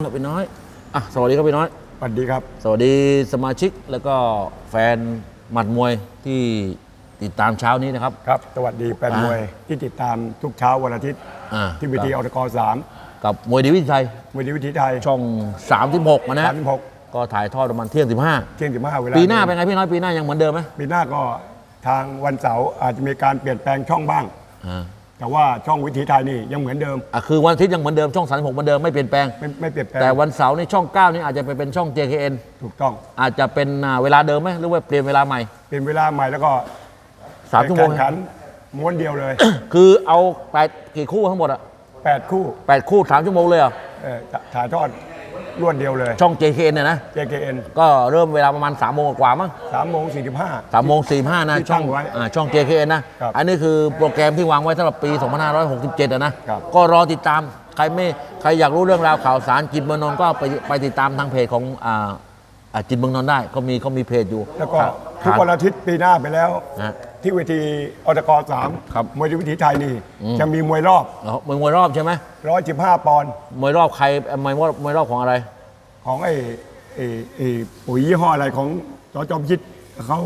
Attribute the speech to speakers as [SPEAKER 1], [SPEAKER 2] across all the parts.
[SPEAKER 1] ครับพี่น้อย อะ สวัสดีครับพี่น้อย
[SPEAKER 2] สวัสดีครับ
[SPEAKER 1] สวัสดีสมาชิกแล้วก็แฟนหมัดมวยที่ติดตามเช้านี้นะครับ
[SPEAKER 2] ครับ สวัสดีแฟน
[SPEAKER 1] อ่าม
[SPEAKER 2] มวยที่ติดตามทุกเช้าวันอาทิตย์
[SPEAKER 1] อ่า
[SPEAKER 2] ที่วิธีอตกสาม
[SPEAKER 1] กับมวยดีวิทยไทย
[SPEAKER 2] มวยดีวิธีไทย
[SPEAKER 1] ช่อง36มานะ
[SPEAKER 2] สามสิบหก
[SPEAKER 1] ก็ถ่ายทอดประมาณเที่ยง
[SPEAKER 2] เที่ยงสิบห้าเว
[SPEAKER 1] 15
[SPEAKER 2] ลา
[SPEAKER 1] ปีหน้าเป็นไงพี่น้อยปีหน้ายังเหมือนเดิมไหม
[SPEAKER 2] ปีหน้าก็ทางวันเสาร์อาจจะมีการเปลี่ยนแปลงช่องบ้าง
[SPEAKER 1] อ่า
[SPEAKER 2] แต่ว่าช่องวิถีไทยนี่ยังเหมือนเดิม
[SPEAKER 1] อะคือวันอาทิตย์ยังเหมือนเดิมช่อง36เหมือนเดิมไม่เปลี่ยนแปลง
[SPEAKER 2] ไม่ไม่เปลี่ยนแปลง
[SPEAKER 1] แต่วันเสาร์นี่ช่อง 9 นี่อาจจะไปเป็นช่อง JKN
[SPEAKER 2] ถูกต้อง
[SPEAKER 1] อาจจะเป็นอ่าเวลาเดิมไหมหรือว่าเปลี่ยนเวลาใหม่
[SPEAKER 2] เป็นเวลาใหม่แล้วก็
[SPEAKER 1] 3ชั่วโมง
[SPEAKER 2] แข่งขันม้วนเดียวเลย
[SPEAKER 1] คือเอาแปดกี่คู่ทั้งหมดอะ
[SPEAKER 2] 8 คู่
[SPEAKER 1] แปดคู่สามชั่วโมงเลยเหรอ
[SPEAKER 2] เอ่อถ่ายทอด รวดเดียวเลย
[SPEAKER 1] ช่อง JKN เนี่ยนะ
[SPEAKER 2] JKN
[SPEAKER 1] ก็เริ่มเวลาประมาณ3ามโมงกว่ามั้ง
[SPEAKER 2] 3โมง45
[SPEAKER 1] สามโมงสี่ห้านะ
[SPEAKER 2] ที่
[SPEAKER 1] ช่อง
[SPEAKER 2] ตั้งไว้
[SPEAKER 1] อ่าช่อง JKN นะ
[SPEAKER 2] ครับ
[SPEAKER 1] อันนี้คือโปรแกรมที่วางไว้สำหรับปี 2567อะนะ
[SPEAKER 2] ครับ
[SPEAKER 1] ก็รอติดตามใครไม่ใครอยากรู้เรื่องราวข่าวสารจิตเมืองนนท์ก็ไปไปติดตามทางเพจของอ่าอ่าจิตเมืองนนท์ได้เขามีเขามีเพจอยู่
[SPEAKER 2] แล้วก็
[SPEAKER 1] ค
[SPEAKER 2] ทุก
[SPEAKER 1] รับ
[SPEAKER 2] วันอาทิตย์ปีหน้าไปแล้ว
[SPEAKER 1] นะ
[SPEAKER 2] ที่เวทีอตกสาม
[SPEAKER 1] ครับ
[SPEAKER 2] มวยดีวิถีไทยนี่ จะมีมวยรอบ
[SPEAKER 1] อ๋อมวยมวยรอบใช่ไหม
[SPEAKER 2] 115ปอนด์
[SPEAKER 1] มวยรอบใครมวยรอบมวยรอบของอะไร
[SPEAKER 2] ของไอ้ไอ้ไอ้ปุ๋ยยี่ห้ออะไรของจอจอมยิดเขา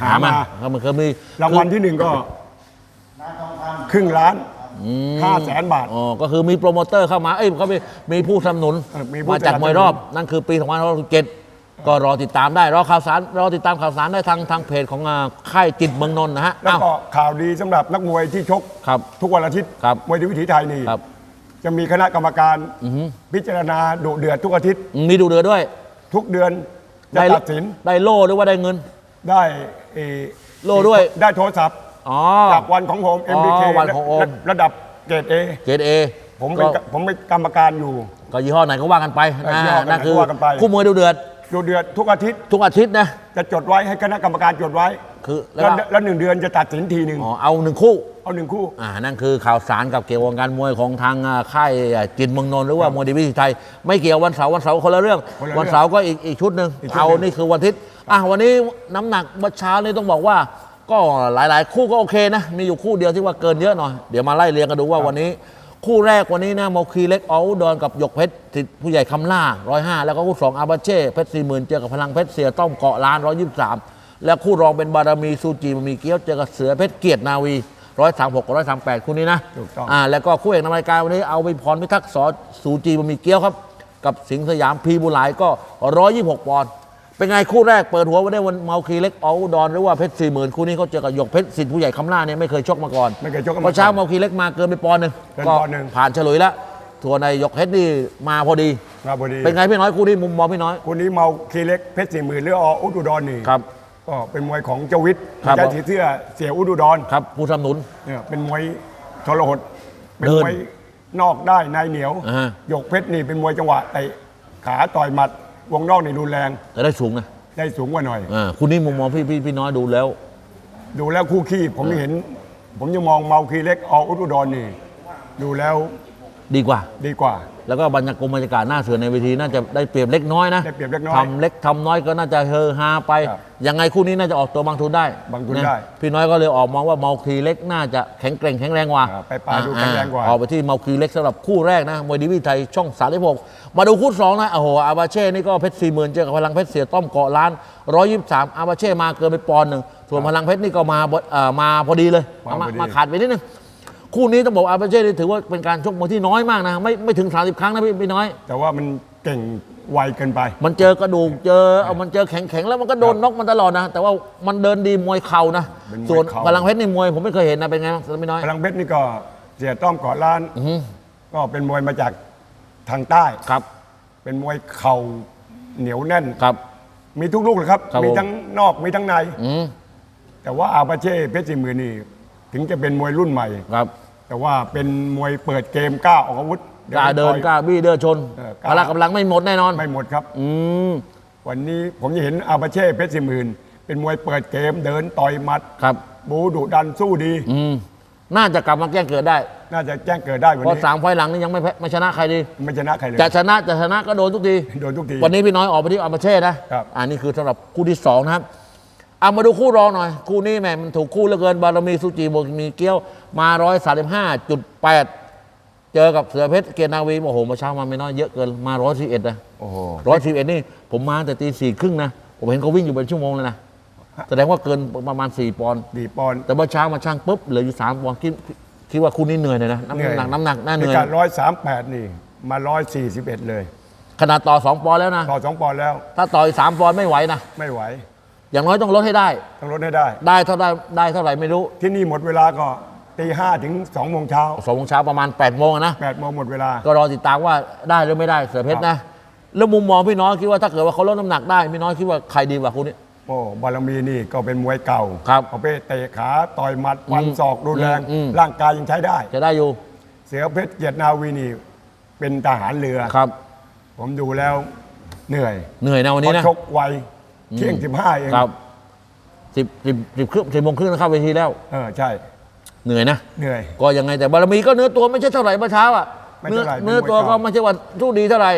[SPEAKER 2] หามา
[SPEAKER 1] เขามันเคยมี
[SPEAKER 2] รางวัลที่หนึ่งก็ครึ่งล้านห้าแสนบาท
[SPEAKER 1] อ๋อก็คือมีโปรโมเตอร์เข้ามา เอ้ยเขามีมีผู้สนับสนุน
[SPEAKER 2] เออมีผู้
[SPEAKER 1] มาจาก
[SPEAKER 2] สนับสนุน
[SPEAKER 1] มวยรอบนั่นคือปี2567ก็รอติดตามได้ รอข่าวสารรอติดตามข่าวสารได้ทางทางเพจของอ่าค่ายจิตเมืองนนท์นะฮะ
[SPEAKER 2] แล้ว
[SPEAKER 1] อ้าว
[SPEAKER 2] ก็ข่าวดีสำหรับนักมวยที่ชก
[SPEAKER 1] ครับ
[SPEAKER 2] ทุกวันอาทิตย์
[SPEAKER 1] ครับ
[SPEAKER 2] มวยดีวิถีไทยนี่
[SPEAKER 1] ครับ
[SPEAKER 2] จะมีคณะกรรมการพิจารณาดุเดือดทุกอาทิตย์
[SPEAKER 1] มีดูเดือด้วย
[SPEAKER 2] ทุกเดือนจะ
[SPEAKER 1] ได้
[SPEAKER 2] ตัดสิน
[SPEAKER 1] ได้โล่หรือว่าได้เงิน
[SPEAKER 2] ได้เอ่อ
[SPEAKER 1] โล่ด้วย
[SPEAKER 2] ได้โทรศัพท์
[SPEAKER 1] อ๋อ
[SPEAKER 2] จากวันของผม
[SPEAKER 1] อ๋อ
[SPEAKER 2] MBK
[SPEAKER 1] วันของโอม
[SPEAKER 2] ระระดับเกรดเอ
[SPEAKER 1] เกรดเอ
[SPEAKER 2] ผมเป็น
[SPEAKER 1] ก็
[SPEAKER 2] ผมเป็นกรรมการอยู่
[SPEAKER 1] ก็ยี่ห้อไหนก็ว่ากันไป
[SPEAKER 2] เออ
[SPEAKER 1] นะ
[SPEAKER 2] ยี่ห้อไหน
[SPEAKER 1] นั่นคือ
[SPEAKER 2] ก็ว่ากันไป
[SPEAKER 1] คู่มวยดูเดือด
[SPEAKER 2] ดูเดือดทุกอาทิตย์
[SPEAKER 1] ทุกอาทิตย์นะ
[SPEAKER 2] จะจดไว้ให้คณะกรรมการจดไว้
[SPEAKER 1] คือแล้
[SPEAKER 2] แล้วว
[SPEAKER 1] ก็
[SPEAKER 2] แล้วหนึ่งเดือนจะตัดสินทีหนึ่ง
[SPEAKER 1] อ๋อเอาหนึ่งคู่
[SPEAKER 2] เอาหนึ่งคู่
[SPEAKER 1] อ่านั่นคือข่าวสารกับเกี่ยวกับการมวยของทางอ่าค่ายอ่าจินเมืองนนท์หรือว่ามวยดีวิถีไทย ไม่เกี่ยววันเสาร์วันเสาร์คนละเรื่อง
[SPEAKER 2] คนละเรื่อง
[SPEAKER 1] วันเสาร์ก็อีกอีกชุดหนึ่ง
[SPEAKER 2] อีกชุดหนึ่ง
[SPEAKER 1] เอานี่คือวันอาทิตย์อะวันนี้น้ำหนักเมื่อเช้านี่ต้องบอกว่า ก็หลายๆ คู่ก็โอเคนะ มีอยู่คู่เดียวที่ว่าเกินเยอะหน่อย เดี๋ยวมาไล่เรียงกันดูว่าวันนี้ คู่แรกวันนี้นะโมคีเล็กออลดอนกับหยกเพชรสิทธิ์ผู้ใหญ่คำล่าร้อยห้าแล้วก็คู่สองอาบาเช่เพชรสี่หมื่นเจอกับพลังเพชรเสียต้อมเกาะล้านร้อยยี่สิบสามแล้วคู่รองเป็นบารมีซูจีบะหมีเกี๊ยวเจอกับเสือเพชรเกียรตินาวี ร้อยสามหกกับร้อยสามแปดคู่นี้นะ
[SPEAKER 2] ถูกต้อง
[SPEAKER 1] อ่าแล้วก็คู่เอกนำรายการวันนี้เอาไปพรพิทักษ์สอสูจีบะหมี่เกี๊ยวครับ กับสิงห์สยามพีบุหลายก็ร้อยยี่หกปอนด์เป็นไงคู่แรกเปิดหัววันนี้วันเมาคีเล็กเอาดอนหรือว่าเพชรสี่หมื่นคู่นี้เขาเจอกับหยกเพชรสิทธิ์ผู้ใหญ่คำล่าเนี่ยไม่เคยชกมาก่อน
[SPEAKER 2] ไม่เคยชกกันมา
[SPEAKER 1] พอเช้า
[SPEAKER 2] ก่อน
[SPEAKER 1] เมาคีเล็กมาเกินไปปอนด์หนึ่ง
[SPEAKER 2] เกิน
[SPEAKER 1] ก็
[SPEAKER 2] ปอนด์หนึ่ง
[SPEAKER 1] ผ่านเฉลยแล้วทัวร์ในหยกเพชรนี่มาพอดี
[SPEAKER 2] มาพอดี
[SPEAKER 1] เป็นไงพี่น้อยคู่นี้มุมมองพี่น้อย
[SPEAKER 2] คนนี้เมาคีเล็กเพชรสี่หมื่นหรือออุดุดรนี่
[SPEAKER 1] ครับ
[SPEAKER 2] ก็เป็นมวยของเจาวิทย์
[SPEAKER 1] ครับ
[SPEAKER 2] ใช้สีเสื้อเสียอุดุดร
[SPEAKER 1] ครับผู้สนับสนุน
[SPEAKER 2] เนี่ยเป็นมวยทรหดเป็น
[SPEAKER 1] เดิน
[SPEAKER 2] มวยนอกได้ในเหนียว
[SPEAKER 1] อ่าฮะ
[SPEAKER 2] หยกเพชรนี่เป็นมวยจังหวะเตะขาต่อยหมัดวงนอกนี่รุนแรง
[SPEAKER 1] แต่ได้สูงนะ
[SPEAKER 2] ได้สูงกว่าหน่อย
[SPEAKER 1] อ่าคู่นี้มุมมองพี่พี่พี่น้อยดูแล้ว
[SPEAKER 2] ดูแล้วคู่ขี้ผมยังเห็น ผมยังมองเมาคีเล็กออุดุดรนี่ ดูแล้ว
[SPEAKER 1] ดีกว่า
[SPEAKER 2] ดีกว่า
[SPEAKER 1] แล้วก็บรรยากาศบรรยากาศหน้าเสือในเวทีน่าจะได้เปรียบเล็กน้อยนะ
[SPEAKER 2] ได้เปรียบเล็กน้อย
[SPEAKER 1] ทำเล็กทำน้อยก็น่าจะเฮอฮาไป
[SPEAKER 2] ครับ
[SPEAKER 1] ยังไงคู่นี้น่าจะออกตัวบางทุนได้
[SPEAKER 2] บางทุน
[SPEAKER 1] นะ
[SPEAKER 2] ได้
[SPEAKER 1] พี่น้อยก็เลยออกมองว่าเมาคีเล็กน่าจะแข็งแกร่งแข็งแรงกว่า
[SPEAKER 2] อ่าไปปลายดูแข็งแรงกว่า
[SPEAKER 1] ออกไปที่เมาคีเล็กสำหรับคู่แรกนะมวยดีวีไทยช่อง36มาดูคู่สองนะโอ้โหอาบาเช่นี่ก็เพชรสี่หมื่นเจอกับพลังเพชรเสียต้อมเกาะล้านร้อยยี่สิบสามอาบาเช่มาเกินไปปอนด์หนึ่งส่วนพลังเพชรนี่ก็มาบเอ่อมาพอดีเลย
[SPEAKER 2] มาพอดี
[SPEAKER 1] มาขาดไปนิดนึง คู่นี้ต้องบอกอาบาเช่นี่ถือว่าเป็นการชกมวยที่น้อยมากนะ ไม่ไม่ถึง 30 ครั้งนะพี่พี่น้อย
[SPEAKER 2] แต่ว่ามันเก่งไวเกินไป
[SPEAKER 1] มันเจอกระดูกเจอเอามันเจอแข็งแข็งๆแล้วมันก็โดนน็อกมันตลอดนะ แต่ว่ามันเดินดีมวยเข่านะ
[SPEAKER 2] เป็นมวย
[SPEAKER 1] ส่วน
[SPEAKER 2] เข่า
[SPEAKER 1] พลังเพชรนี่มวยผมไม่เคยเห็นนะเป็นไงบ้างไม่น้อย
[SPEAKER 2] พลังเพชรนี่ก็เสียต้อมเกาะล้าน
[SPEAKER 1] อื้อหือ
[SPEAKER 2] ก็เป็นมวยมาจากทางใต้
[SPEAKER 1] ครับ
[SPEAKER 2] เป็นมวยเข่าเหนียวแน่น
[SPEAKER 1] ครับ
[SPEAKER 2] มีทุกลูกเลยครับ
[SPEAKER 1] ครับผม
[SPEAKER 2] มีทั้งนอกมีทั้งใน
[SPEAKER 1] อืม
[SPEAKER 2] แต่ว่าอาปาเช่เพชรสี่หมื่นนี่ ถึงจะเป็นมวยรุ่นใหม่
[SPEAKER 1] ครับ
[SPEAKER 2] แต่ว่าเป็นมวยเปิดเกมกล้าออกอาวุธ
[SPEAKER 1] กล้าเดิน
[SPEAKER 2] ต่อย
[SPEAKER 1] กล้าบี้เดินชน
[SPEAKER 2] เออก
[SPEAKER 1] พ
[SPEAKER 2] ล้า
[SPEAKER 1] ละกำลังไม่หมดแน่นอน
[SPEAKER 2] ไม่หมดครับ
[SPEAKER 1] อืม
[SPEAKER 2] วันนี้ผมจะเห็นอาปาเช่เพชรสี่หมื่นเป็นมวยเปิดเกมเดินต่อยหมัด
[SPEAKER 1] ครับ
[SPEAKER 2] บูดุดันสู้ดี
[SPEAKER 1] อืม น่าจะกลับมาแก้เกิดได้
[SPEAKER 2] น่าจะแจ้งเกิดได้วัน
[SPEAKER 1] เพราะ
[SPEAKER 2] นี้
[SPEAKER 1] สามไฟล์หลังนี่ยังไม่แพ้ไม่ชนะใครดี
[SPEAKER 2] ไม่ชนะใครเลย
[SPEAKER 1] จะชนะจะชนะก็โดนทุกที
[SPEAKER 2] โดนทุกที
[SPEAKER 1] วันนี้พี่น้อยออกไปที่อามาเช่นะครับ อันนี้คือสำหรับคู่ที่สองนะครับ เอามาดูคู่รองหน่อย คู่นี้แหม่มันถูกคู่เหลือเกิน บารมีสุจิบวกมีเกี้ยวมาร้อยสาสิบห้าจุดแปดเเจอกับเสือเพชรเกียรตินาวีโอ้โหมาเช้ามาไม่น้อยเยอะเกินมาร้อยสิบเอ็ดนะ
[SPEAKER 2] โอ้โห
[SPEAKER 1] ร้อยสิบเอ็ดนี่ ผมมาแต่ตีสี่ครึ่งนะผมเห็นเขาวิ่งอยู่เป็นชั่วโมงเลยนะแสดงว่าเกินประมาณสี่ปอนด์
[SPEAKER 2] ดีปอนด์
[SPEAKER 1] แต่เมื่อเช้ามาช่างปุ๊บเหลืออยู่สามปอนด์คิดคิดว่าคู่นี้เหนื่อยเลยนะน้ำ
[SPEAKER 2] เหนื่อย
[SPEAKER 1] หนักน้ำหนักน่าเห
[SPEAKER 2] ใน
[SPEAKER 1] นื่อย
[SPEAKER 2] การร้อยสามแปดนี่มาร้อยสี่สิบเอ็ดเลย
[SPEAKER 1] ขนาดต่อสองปอนด์แล้วนะ
[SPEAKER 2] ต่อสองปอนด์แล้ว
[SPEAKER 1] ถ้าต่ออีกสามปอนด์ไม่ไหวนะ
[SPEAKER 2] ไม่ไหว
[SPEAKER 1] อย่างน้อยต้องลดให้ได้
[SPEAKER 2] ต้องลดให้ได้
[SPEAKER 1] ได้เท่าได้ได้เท่าไหร่ไม่รู้
[SPEAKER 2] ที่นี่หมดเวลาก็ตีห้าถึงสองโมงเช้า
[SPEAKER 1] สองโมงเช้าประมาณ8ปดโมงอะนะ
[SPEAKER 2] แปดโมงหมดเวลา
[SPEAKER 1] ก็รอติดตามว่าได้หรือไม่ได้เสือเพชรนะ แล้วมุมมองพี่น้อยคิดว่าถ้าเกิดว่าเขาลดน้ำหนักได้พี่น้อยคิดว่าใครดีกว่าคู่นี้
[SPEAKER 2] โอ้บารมีนี่ก็เป็นมวยเก่า
[SPEAKER 1] ครับ
[SPEAKER 2] ประเภทเตะขาต่อยหมัดฟันศอกรุนแรง
[SPEAKER 1] อืม
[SPEAKER 2] ร่างกายยังใช้ได้
[SPEAKER 1] จะได้อยู่
[SPEAKER 2] เสือเพชรเกียรตินาวีนี่เป็นทหารเรือ
[SPEAKER 1] ครับ
[SPEAKER 2] ผมดูแล้วเหนื่อย
[SPEAKER 1] เหนื่อยนะวัน
[SPEAKER 2] เพ
[SPEAKER 1] นี้
[SPEAKER 2] ราะ
[SPEAKER 1] นะ
[SPEAKER 2] ชกไว เที่ยงสิบห้าเอง
[SPEAKER 1] ครับสิบสิบสิบครึ่งสิบโมงครึ่งนะครับเวทีแล้ว
[SPEAKER 2] เออใช่
[SPEAKER 1] เหนื่อยนะ
[SPEAKER 2] เหนื่อย
[SPEAKER 1] ก็ยังไงแต่บารมีก็เนื้อตัวไม่ใช่เท่าไหร่เมื่อเช้าอะ
[SPEAKER 2] ไม่
[SPEAKER 1] เนื้อ
[SPEAKER 2] เท่าไหร่
[SPEAKER 1] เนื้อตัว
[SPEAKER 2] เป็นมวย
[SPEAKER 1] ก็
[SPEAKER 2] เก่า
[SPEAKER 1] ไม่ใช่ว่าสู้ดีเท่าไหร่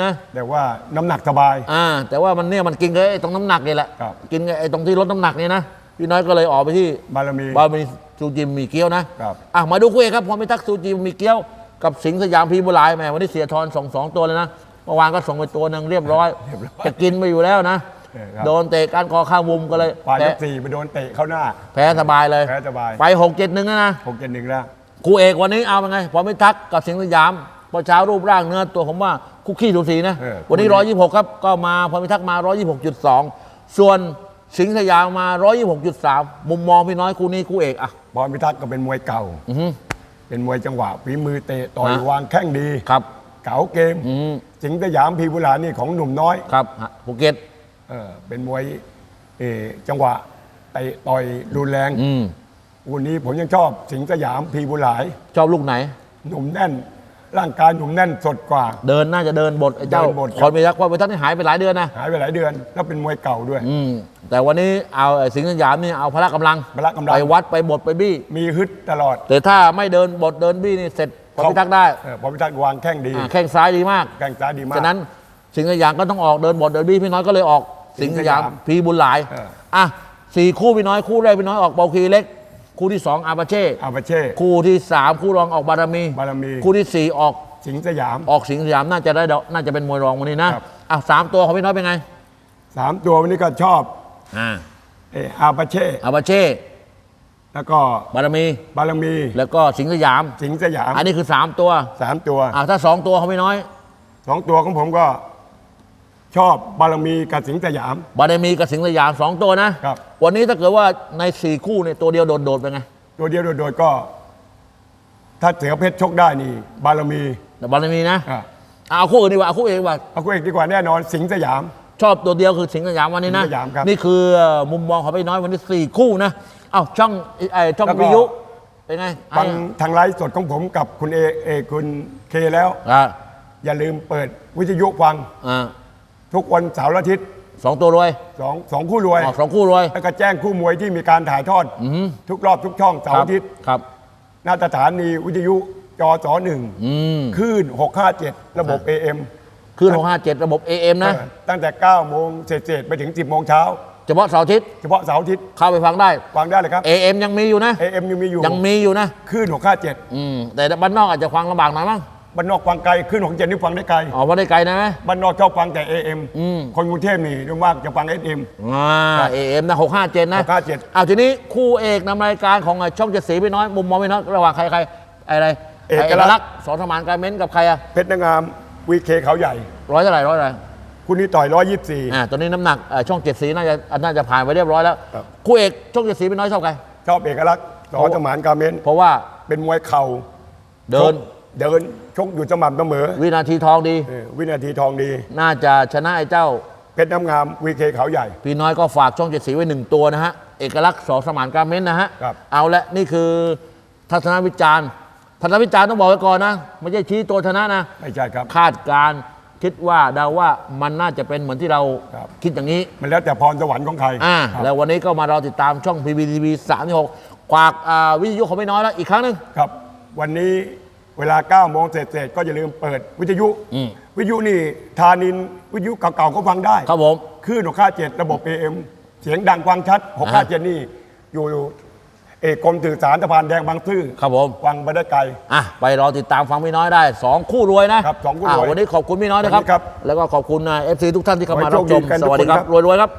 [SPEAKER 1] นะ
[SPEAKER 2] แต่ว่าน้ำหนักสบาย
[SPEAKER 1] อ่า แต่ว่ามันเนี่ยมันกินกับไอ้ตรงน้ำหนักนี่แหละ
[SPEAKER 2] ครับ
[SPEAKER 1] กินกับไอ้ตรงที่ลดน้ำหนักนี่นะพี่น้อยก็เลยออกไปที่
[SPEAKER 2] บารมี
[SPEAKER 1] บาร์มีซูจิมมีเกี๊ยวนะครับ อะมาดูคู่เอกครับพรหมิทักษ์ซูจิมมีเกี๊ยวกับสิงห์สยามพีบุหลายแหมวันนี้เสียทอนส่งสองตัวเลยนะเมื่อวานก็ส่งไปตัวหนึ่งเรียบร้อยจะกินไปอยู่แล้วนะ
[SPEAKER 2] เออครับ
[SPEAKER 1] โดนเตะก้านคอข้างมุมก็เลย
[SPEAKER 2] ปลาย
[SPEAKER 1] แพ้
[SPEAKER 2] ยกสี่ไปโดนเตะเข้าหน้า
[SPEAKER 1] แพ้สบายเลย
[SPEAKER 2] แพ้สบาย
[SPEAKER 1] ไปหกเจ็ดหนึ่งนะ
[SPEAKER 2] หกเจ็ดหนึ่งแล้ว
[SPEAKER 1] คู่เอกวันนี้เอาเป็นไงพรหมิทักษ์กับสิงห์สยามพอเช้ารูปร่างเนื้อตัวผมว่าคุกขี้สูสีนะ
[SPEAKER 2] เออ
[SPEAKER 1] วันนี้ร้อยยี่หกครับ ก็มาพรหมิทักษ์มาร้อยยี่หกจุดสองส่วนสิงห์สยามมาร้อยยี่หกจุดสามมุมมองพี่น้อยคู่นี้คู่เอกอะ
[SPEAKER 2] บอลพิทักษ์ก็เป็นมวยเก่า
[SPEAKER 1] อือฮึ
[SPEAKER 2] เป็นมวยจังหวะฝีมือเตะต่อย
[SPEAKER 1] ฮะ
[SPEAKER 2] วางแข้งดี
[SPEAKER 1] ครับ
[SPEAKER 2] เก๋าเกม
[SPEAKER 1] อืม
[SPEAKER 2] สิงห์สยามพีบุหลานี่ของหนุ่มน้อย
[SPEAKER 1] ครับฮะภูเก็ต
[SPEAKER 2] เออเป็นมวยเออจังหวะเตะต่อยรุนแรง
[SPEAKER 1] อืม
[SPEAKER 2] วันนี้ผมยังชอบสิงห์สยามพีบุหลาย
[SPEAKER 1] ชอบลูกไหน
[SPEAKER 2] หนุ่มแน่น ร่างกายหนุ่มแน่นสดกว่า
[SPEAKER 1] เดินน่าจะเดินบทไอ้เจ้า
[SPEAKER 2] เดินบท
[SPEAKER 1] คอนเมยักษ์ว่าไปท่านนี่หายไปหลายเดือนนะ
[SPEAKER 2] หายไปหลายเดือน แล้วเป็นมวยเก่าด้วย
[SPEAKER 1] อืมแต่วันนี้เอาไอ้สิงห์สยามนี่เอาพละกำลัง
[SPEAKER 2] พละกำลัง
[SPEAKER 1] ไปวัดไปบทไปบี้
[SPEAKER 2] มีฮึดตลอด
[SPEAKER 1] แต่ถ้าไม่เดินบทเดินบี้นี่เสร็จพอพิทักษ์ได้
[SPEAKER 2] เออพอพิทักษ์วางแข้งดี
[SPEAKER 1] อ่าแข้งซ้ายดีมาก
[SPEAKER 2] แข้งซ้ายดีมาก
[SPEAKER 1] ฉะนั้นสิงห์สยามก็ต้องออกเดินบทเดินบี้พี่น้อยก็เลยออก สิงห์สยาม
[SPEAKER 2] สิงห์สยาม
[SPEAKER 1] พีบุญหลาย
[SPEAKER 2] เออ
[SPEAKER 1] อะสี่คู่พี่น้อยคู่แรกพี่น้อยออกเบาคีเล็ก คู่ที่สองอาบาเช่
[SPEAKER 2] อาบาเช่
[SPEAKER 1] คู่ที่สามคู่รองออกบารมี
[SPEAKER 2] บารมี
[SPEAKER 1] คู่ที่สี่ออก
[SPEAKER 2] สิงห์สยาม
[SPEAKER 1] ออกสิงห์สยามน่าจะได้ดอกน่าจะเป็นมวยรองวันนี้นะครับอะสามตัวของพี่น้อยเป็นไง
[SPEAKER 2] สามตัววันนี้ก็ชอบ
[SPEAKER 1] อ่า
[SPEAKER 2] เอออาบาเช่
[SPEAKER 1] อาบาเช่
[SPEAKER 2] แล้วก็
[SPEAKER 1] บารมี
[SPEAKER 2] บารมี
[SPEAKER 1] แล้วก็สิงห์สยาม
[SPEAKER 2] สิงห์สยาม
[SPEAKER 1] อันนี้คือสามตัว
[SPEAKER 2] สามตัว
[SPEAKER 1] อ่าถ้าสองตัวของพี่น้อย
[SPEAKER 2] สองตัวของผมก็ ชอบบารมีกับสิงห์สยาม
[SPEAKER 1] บารมีกับสิงห์สยามสองตัวนะครับ วันนี้ถ้าเกิดว่าในสี่คู่เนี่ยตัวเดียวโดดๆเป็นไง
[SPEAKER 2] ตัวเดียวโดดๆก็ ถ้าเสือเพชรชกได้นี่ บารมี
[SPEAKER 1] แต่บารมีนะ
[SPEAKER 2] อะ
[SPEAKER 1] อะเอาคู่อื่นดีกว่าเอาคู่อื่นดีกว่า
[SPEAKER 2] เอาคู่เอกดีกว่าแน่นอนสิงห์สยาม
[SPEAKER 1] ชอบตัวเดียวคือสิงห์สยามวันนี้นะ
[SPEAKER 2] สิงห์สยามครับ
[SPEAKER 1] นี่คือมุมมองของพี่น้อยวันนี้สี่คู่นะเอ้าช่องไอ้ช่อง
[SPEAKER 2] แล้วก็
[SPEAKER 1] วิทยุเป็นไง
[SPEAKER 2] ฟัง
[SPEAKER 1] ไอ้
[SPEAKER 2] ทางไลฟ์สดของผมกับคุณเอเอคุณเคแล้ว
[SPEAKER 1] อ่า
[SPEAKER 2] อย่าลืมเปิดวิทยุฟัง
[SPEAKER 1] อ่า
[SPEAKER 2] ทุกวันเสาร์และอาทิตย์
[SPEAKER 1] สองตัวรวย
[SPEAKER 2] สองสองคู่รวย
[SPEAKER 1] ออกสองคู่รวย
[SPEAKER 2] แล้วก็แจ้งคู่มวยที่มีการถ่ายทอดทุกรอบทุกช่องเสาร์อาทิตย์
[SPEAKER 1] ครับ
[SPEAKER 2] หน้าสถานีวิทยุจอสอหนึ่ง
[SPEAKER 1] อืม
[SPEAKER 2] คลื่น 657 ระบบ AM
[SPEAKER 1] คือหกห้าเจ็ดระบบ AM นะ
[SPEAKER 2] เออตั้งแต่ 9 โมงเศษๆไปถึง 10 โมงเช้า
[SPEAKER 1] เฉพาะเสาร์อาทิตย์
[SPEAKER 2] เฉพาะเสาร์อาทิตย์
[SPEAKER 1] เข้าไปฟังได้
[SPEAKER 2] ฟังได้เลยครับ
[SPEAKER 1] AM ยังมีอยู่นะ
[SPEAKER 2] AM ยังมีอยู่
[SPEAKER 1] ยังมีอยู่นะ
[SPEAKER 2] คลื่น 657
[SPEAKER 1] อืมแต่บ้านนอกอาจจะฟังลำบากหน่อยมั้ง
[SPEAKER 2] บ้านนอกฟังไกลคลื่น67นี่ฟังได้ไกล
[SPEAKER 1] อ๋อว่าได้ไกลนะไหม
[SPEAKER 2] บ้านนอกชอบฟังแต่ AM
[SPEAKER 1] อืม
[SPEAKER 2] คนกรุงเทพนี่เรื่องมากจะฟัง SM
[SPEAKER 1] อ่า AM นะหกห้าเจ็ดนะ
[SPEAKER 2] 657
[SPEAKER 1] เอาทีนี้คู่เอกนำรายการของไอ้ช่องเจ็ดสีพี่น้อยมุมมองพี่น้อยระหว่างใครใครอะไร
[SPEAKER 2] เอกลักษณ์
[SPEAKER 1] ษณ์สอนสมานการเม้นกับใครอะ
[SPEAKER 2] เพชรนางงามวีเคเขาใหญ่
[SPEAKER 1] ร้อยเท่าไหร่ร้อยเท่าไหร่
[SPEAKER 2] คุณนี่ต่อย124
[SPEAKER 1] อ่าตอนนี้น้ำหนักเอ่อช่องเจ็ดสีน่าจะน่าจะผ่านไปเรียบร้อยแล้ว
[SPEAKER 2] ครับ
[SPEAKER 1] คู่เอกช่องเจ็ดสีพี่น้อยชอบใคร
[SPEAKER 2] ชอบเอกลักษณ์สอสมานกาเมน
[SPEAKER 1] เพราะว่า
[SPEAKER 2] เป็นมวยเข่า
[SPEAKER 1] เดิน
[SPEAKER 2] ชก เดินชกอยู่สม่ำเสมอ
[SPEAKER 1] วินาทีทองดี
[SPEAKER 2] เออวินาทีทองดี
[SPEAKER 1] น่าจะชนะไอ้เจ้า
[SPEAKER 2] เพชรน้ำงามวีเคเขาใหญ่
[SPEAKER 1] พี่น้อยก็ฝากช่องเจ็ดสีไว้หนึ่งตัวนะฮะ เอกลักษณ์สอสมานการเม้นนะฮะ
[SPEAKER 2] ครับ
[SPEAKER 1] เอาละนี่คือทัศนวิจารณ์ทัศนวิจารณ์ต้องบอกไว้ก่อนนะ ไม่ใช่ชี้ตัวชนะนะ
[SPEAKER 2] ไม่ใช่ครับ
[SPEAKER 1] คาดการณ์คิดว่าเดาว่ามันน่าจะเป็นเหมือนที่เรา
[SPEAKER 2] ครับ
[SPEAKER 1] คิดอย่างนี้
[SPEAKER 2] มันแล้วแต่พรสวรรค์ของใคร
[SPEAKER 1] อ่า
[SPEAKER 2] ครับ
[SPEAKER 1] แล้ววันนี้ก็มารอติดตามช่อง PPTV 36ขวากอ่าวิทยุของไม่น้อยแล้วอีกครั้งหนึ่ง
[SPEAKER 2] ครับ วันนี้ เวลา9โมงเศษๆก็อย่าลืมเปิดวิทยุ
[SPEAKER 1] อืม
[SPEAKER 2] วิทยุนี่ทานินวิทยุเก่าๆก็ฟังได้
[SPEAKER 1] ครับผม
[SPEAKER 2] คลื่น657 ระบบ AM เสียงดังฟังชัด 657 นี่อยู่เอกกรมสื่อสารสะพานแดงบางซื่อ
[SPEAKER 1] ครับผม
[SPEAKER 2] วังไปได้ไกล
[SPEAKER 1] อะไปรอติดตามฟังพี่น้อยได้สองคู่รวยนะครับ
[SPEAKER 2] สองคู่รวยะ
[SPEAKER 1] วันนี้ขอบคุณพี่น้อยนะครับ
[SPEAKER 2] ขอบคุณครับ
[SPEAKER 1] แล้วก็ขอบคุณเอฟซีทุกท่านที่เข้ามา
[SPEAKER 2] ขอให้
[SPEAKER 1] รับ
[SPEAKER 2] โชค
[SPEAKER 1] ช
[SPEAKER 2] ดี
[SPEAKER 1] ม
[SPEAKER 2] กัน
[SPEAKER 1] ส
[SPEAKER 2] ทุก
[SPEAKER 1] วัสดี
[SPEAKER 2] คน
[SPEAKER 1] ครั
[SPEAKER 2] ครับ บ
[SPEAKER 1] รวยๆครับ